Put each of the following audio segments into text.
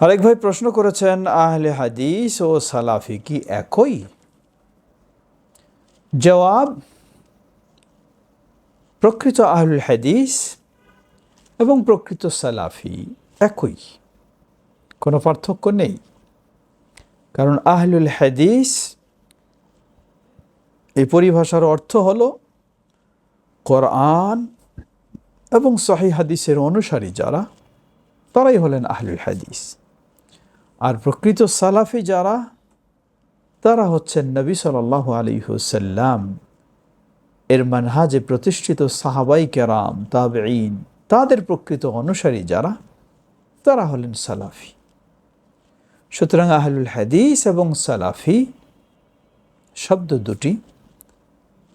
আরেক ভাই প্রশ্ন করেছেন, আহলে হাদিস ও সালাফি কি একই? জবাব, প্রকৃত আহলুল হাদিস এবং প্রকৃত সালাফি একই। কোনো পার্থক্য নেই। কারণ আহলুল হাদিস, এই পরিভাষার অর্থ হল কোরআন এবং সহি হাদিসের অনুসারী যারা, তারাই হলেন আহলুল হাদিস। আর প্রকৃত সালাফি যারা, তারা হচ্ছেন নবী সাল আলী হুসাল্লাম এর মানহাজে প্রতিষ্ঠিত সাহাবাই কেরাম তাবেইন তাদের প্রকৃত অনুসারী যারা, তারা হলেন সালাফি। সুতরাং আহলুল হাদিস এবং সালাফি শব্দ দুটি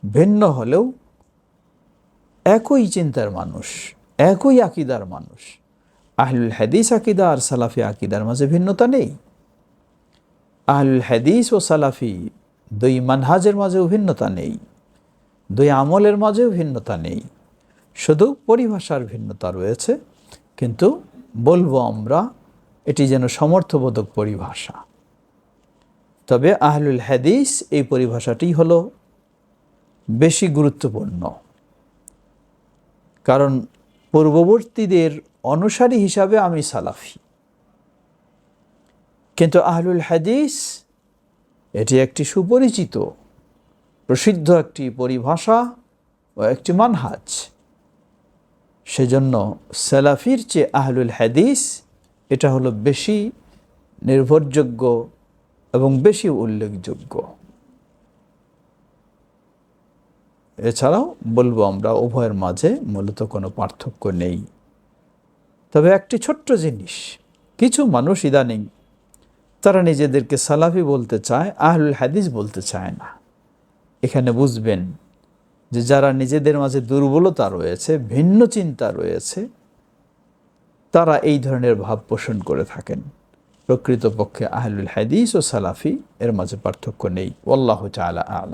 ভিন্ন হলেও একই চিন্তার মানুষ, একই আকিদার মানুষ। আহলুল হাদিস আকিদা আর সালাফি আকিদার মাঝে ভিন্নতা নেই। আহলুল হাদিস ও সালাফি দুই মানহাজের মাঝেও ভিন্নতা নেই। দুই আমলের মাঝেও ভিন্নতা নেই। শুধু পরিভাষার ভিন্নতা রয়েছে, কিন্তু বলব আমরা এটি যেন সমর্থবোধক পরিভাষা। তবে আহলুল হাদিস এই পরিভাষাটি হলো বেশি গুরুত্বপূর্ণ। কারণ পূর্ববর্তীদের অনুসারী হিসাবে আমি সালাফি। কিন্তু আহলুল হাদিস এটি একটি সুপরিচিত, প্রসিদ্ধ একটি পরিভাষা ও একটি মানহাজ। সেজন্য সালাফির চেয়ে আহলুল হাদিস এটা হলো বেশি নির্ভরযোগ্য এবং বেশি উল্লেখযোগ্য। এছাড়াও বলব আমরা উভয়ের মাঝে মূলত কোনো পার্থক্য নেই। তবে একটি ছোট্ট জিনিস। কিছু মানুষ ইদানিং তারা নিজেদেরকে সালাফি বলতে চায়, আহলুল হাদিস বলতে চায় না। এখানে বুঝবেন যে যারা নিজেদের মাঝে দুর্বলতা রয়েছে, ভিন্ন চিন্তা রয়েছে, তারা এই ধরনের ভাব পোষণ করে থাকেন। প্রকৃতপক্ষে আহলুল হাদিস ও সালাফি এর মাঝে পার্থক্য নেই। আল্লাহ চালা আলা